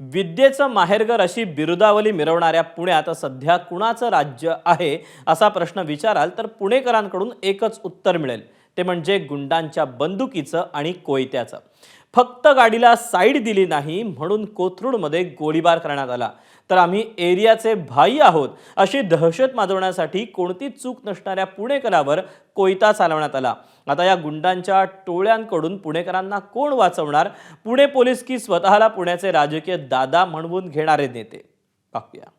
विद्येचं माहेरघर अशी बिरुदावली मिरवणाऱ्या पुण्यात सध्या कुणाचं राज्य आहे असा प्रश्न विचाराल तर पुणेकरांकडून एकच उत्तर मिळेल. ते म्हणजे गुंडांच्या बंदुकीचं आणि कोयत्याचं. फक्त गाडीला साईड दिली नाही म्हणून कोथरूडमध्ये गोळीबार करण्यात आला. तर आम्ही एरियाचे भाई आहोत अशी दहशत माजवण्यासाठी कोणती चूक नसणाऱ्या पुणेकरावर कोयता चालवण्यात आला. आता या गुंडांच्या टोळ्यांकडून पुणेकरांना कोण वाचवणार? पुणे पोलीस की स्वतःला पुण्याचे राजकीय दादा म्हणवून घेणारे नेते? पाहूया.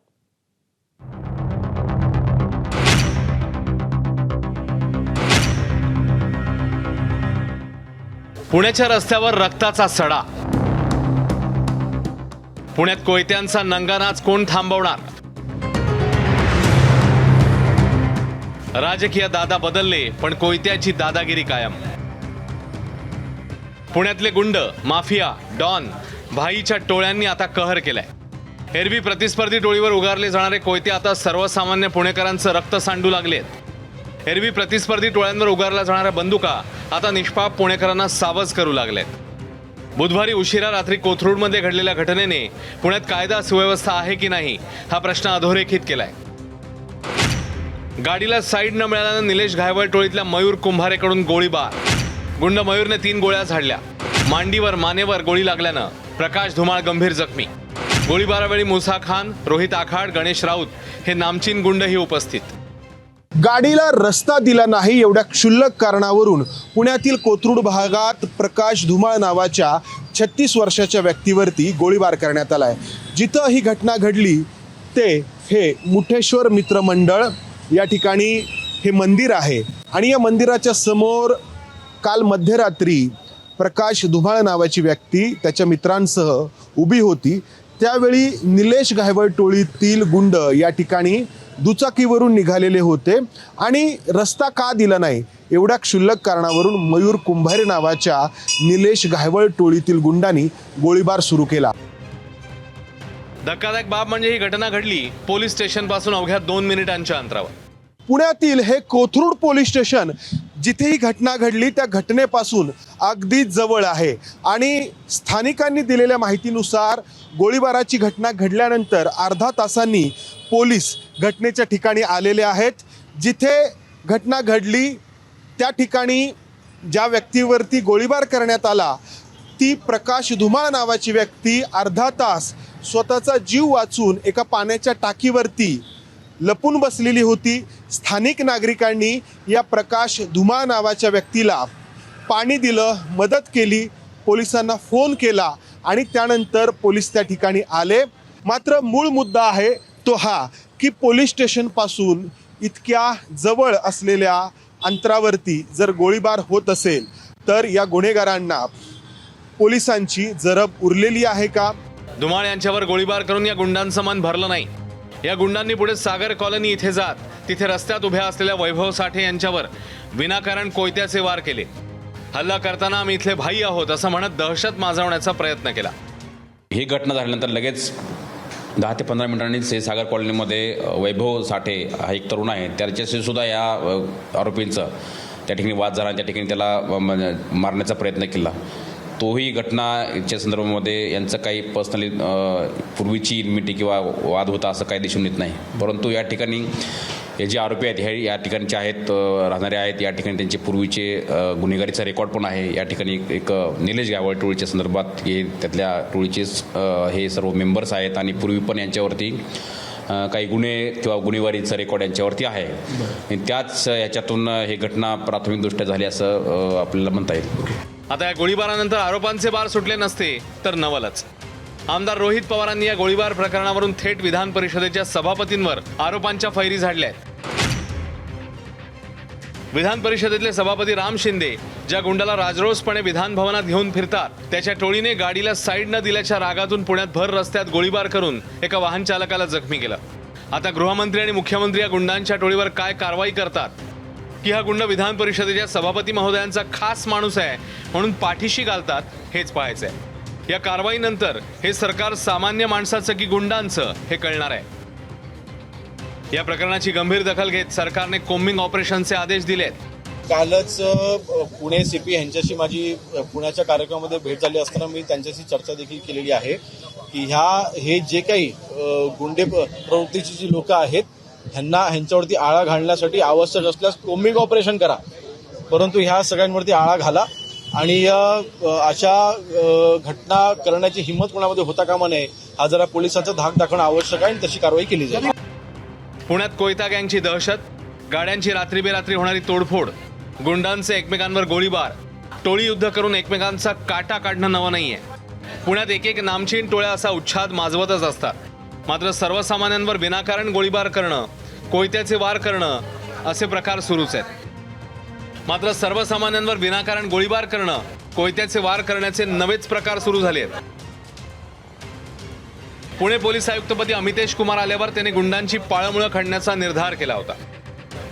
पुण्याच्या रस्त्यावर रक्ताचा सडा. पुण्यात कोयत्यांचा नंगानाच कोण थांबवणार? राजकीय दादा बदलले पण कोयत्याची दादागिरी कायम. पुण्यातले गुंड माफिया डॉन भाईच्या टोळ्यांनी आता कहर केलाय. एरवी प्रतिस्पर्धी टोळीवर उगारले जाणारे कोयते आता सर्वसामान्य पुणेकरांचं रक्त सांडू लागलेत. एरवी प्रतिस्पर्धी टोळ्यांवर उगारल्या जाणाऱ्या बंदुका आता निष्पाप पुणेकरांना सावज करू लागलेत. बुधवारी उशिरा रात्री कोथरूडमध्ये घडलेल्या घटनेने पुण्यात कायदा सुव्यवस्था आहे की नाही हा प्रश्न अधोरेखित केलाय. गाडीला साईड न मिळाल्यानं निलेश घायवळ टोळीतल्या मयूर कुंभारेकडून गोळीबार. गुंड मयूरने तीन गोळ्या झाडल्या. मांडीवर मानेवर गोळी लागल्यानं प्रकाश धुमाळ गंभीर जखमी. गोळीबारावेळी मुसा खान रोहित आखाड गणेश राऊत हे नामचीन गुंडही उपस्थित. गाडीला रस्ता दिला नाही एवढ्या क्षुल्लक कारणावरून पुण्यातील कोथरूड भागात प्रकाश धुमाळ नावाच्या छत्तीस वर्षाच्या व्यक्तीवरती गोळीबार करण्यात आलाय. जिथं ही घटना घडली ते हे मुठेश्वर मित्र मंडळ या ठिकाणी हे मंदिर आहे. आणि या मंदिराच्या समोर काल मध्यरात्री प्रकाश धुमाळ नावाची व्यक्ती त्याच्या मित्रांसह उभी होती. त्यावेळी निलेश घायवळ टोळीतील गुंड या ठिकाणी दुचाकीवरून निघालेले होते. आणि रस्ता का दिला नाही एवढ्या क्षुल्लक कारणावरून मयूर कुंभारे नावाच्या निलेश घायवळ टोळीतील गुंडांनी गोळीबार सुरू केला. धक्कादायक बाब म्हणजे ही घटना घडली. पोलीस स्टेशनपासून अवघ्या दोन मिनिटांच्या अंतरावर. पुण्यातील हे कोथरूड पोलीस स्टेशन जिथे ही घटना घडली त्या घटनेपासून अगदी जवळ आहे. आणि स्थानिकांनी दिलेल्या माहितीनुसार गोळीबाराची घटना घडल्यानंतर अर्धा तासांनी पोलीस घटनेच्या ठिकाणी आलेले आहेत. जिथे घटना घडली त्या ठिकाणी ज्या व्यक्तीवरती गोळीबार करण्यात आला ती प्रकाश धुमाळ नावाची व्यक्ती अर्धा तास स्वतःचा जीव वाचून एका पाण्याच्या टाकीवरती लपून बसलेली होती. स्थानिक नागरिकांनी या प्रकाश धुमा नावाच्या व्यक्तीला पाणी दिलं मदत केली. पोलिसांना फोन केला आणि त्यानंतर पोलीस त्या ठिकाणी आले. मात्र मूळ मुद्दा आहे तो हा की पोलीस स्टेशनपासून इतक्या जवळ असलेल्या अंतरावरती जर गोळीबार होत असेल तर या गुन्हेगारांना पोलिसांची जरब उरलेली आहे का? धुमाळ यांच्यावर गोळीबार करून या गुंडांचं मन भरलं नाही. या गुंडांनी पुढे सागर कॉलनी इथे जात तिथे रस्त्यात उभ्या असलेल्या वैभव साठे यांच्यावर विनाकारण कोयत्याचे वार केले. हल्ला करताना आम्ही इथले भाई आहोत असं म्हणत दहशत माजवण्याचा प्रयत्न केला. ही घटना झाल्यानंतर लगेच दहा ते पंधरा मिनिटांनीच हे सागर कॉलनीमध्ये वैभव साठे हा एक तरुण आहे त्याच्याशी सुद्धा या आरोपींचं त्या ठिकाणी वाद झाला त्या ठिकाणी त्याला मारण्याचा प्रयत्न केला. तोही घटनाच्या संदर्भामध्ये यांचं काही पर्सनली पूर्वीची इन्मिटी किंवा वाद होता असं काही दिसून येत नाही. परंतु या ठिकाणी हे जे आरोपी आहेत हे या ठिकाणचे आहेत राहणारे आहेत या ठिकाणी त्यांचे पूर्वीचे गुन्हेगारीचा रेकॉर्ड पण आहे. या ठिकाणी एक निलेश गावळ टोळीच्या संदर्भात हे त्यातल्या टोळीचेच हे सर्व मेंबर्स आहेत आणि पूर्वी पण यांच्यावरती काही गुन्हे किंवा गुन्हेगारीचा रेकॉर्ड यांच्यावरती आहे. त्याच ह्याच्यातून हे घटना प्राथमिकदृष्ट्या झाली असं आपल्याला म्हणता येईल. आता या गोळीबारानंतर आरोपांचे बार सुटले नसते तर नवलच. आमदार रोहित पवारांनी या गोळीबार प्रकरणावरून थेट विधान परिषदेच्या सभापतींवर आरोपांच्या फैरी झाडल्या आहेत विधान परिषदेतले सभापती राम शिंदे ज्या गुंडाला राजरोसपणे विधान भवनात घेऊन फिरतात त्याच्या टोळीने गाडीला साईड न दिल्याच्या रागातून पुण्यात भर रस्त्यात गोळीबार करून एका वाहन चालकाला जखमी केलं. आता गृहमंत्री आणि मुख्यमंत्री या गुंडांच्या टोळीवर काय कारवाई करतात की हा गुंड विधान परिषदेच्या सभापती महोदयांचा खास माणूस आहे म्हणून पाठीशी घालतात हेच पाहायचंय. या कारवाईनंतर हे सरकार सामान्य माणसाचं की गुंडांचं हे कळणार आहे. या प्रकरणाची गंभीर दखल घेत सरकारने कोम्बिंग ऑपरेशनचे आदेश दिलेत. कालच पुणे सी पी यांच्याशी माझी पुण्याच्या कार्यक्रमामध्ये भेट झाली असताना मी त्यांच्याशी चर्चा देखील केलेली आहे की ह्या हे जे काही गुंडे प्रवृत्तीची जी लोक आहेत ह्यांना ह्यांच्यावरती आळा घालण्यासाठी आवश्यक असल्यास कोमिक ऑपरेशन करा. परंतु ह्या सगळ्यांवरती आळा घाला आणि अशा घटना करण्याची हिंमत कोणामध्ये होता कामा नये हा जरा पोलिसांचा धाक दाखवणं आवश्यक आहे आणि तशी कारवाई केली जाईल. पुण्यात कोयता गँगची दहशत गाड्यांची रात्री बेरात्री होणारी तोडफोड गुंडांचे एकमेकांवर गोळीबार टोळी युद्ध करून एकमेकांचा काटा काढणं नवं नाहीये. पुण्यात एक एक नामचीन टोळ्या असा उच्छाद माजवतच असतात. मात्र सर्वसामान्यांवर विनाकारण गोळीबार करणं कोयत्याचे वार करणं असे प्रकार सुरूच आहेत. मात्र सर्वसामान्यांवर विनाकारण गोळीबार करणं कोयत्याचे वार करण्याचे नवेच प्रकार सुरू झाले आहेत. पुणे पोलीस आयुक्तपदी अमितेश कुमार आल्यावर त्याने गुंडांची पाळमुळं खणण्याचा निर्धार केला होता.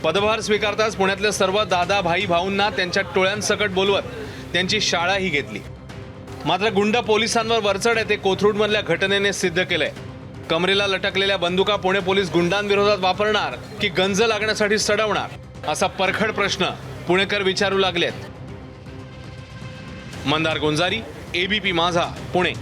पदभार स्वीकारताच पुण्यातल्या सर्व दादा भाई भाऊंना त्यांच्या टोळ्यांसकट बोलवत त्यांची शाळाही घेतली. मात्र गुंड पोलिसांवर वरचढ आहे ते कोथरूडमधल्या घटनेने सिद्ध केलंय. कमरेला लटकलेल्या बंदुका पुणे पोलीस गुंडांविरोधात वापरणार की गंज लागण्यासाठी सडवणार? असा परखड प्रश्न पुणेकर विचारू लागलेत. मंदार गोंजारी एबीपी माझा पुणे.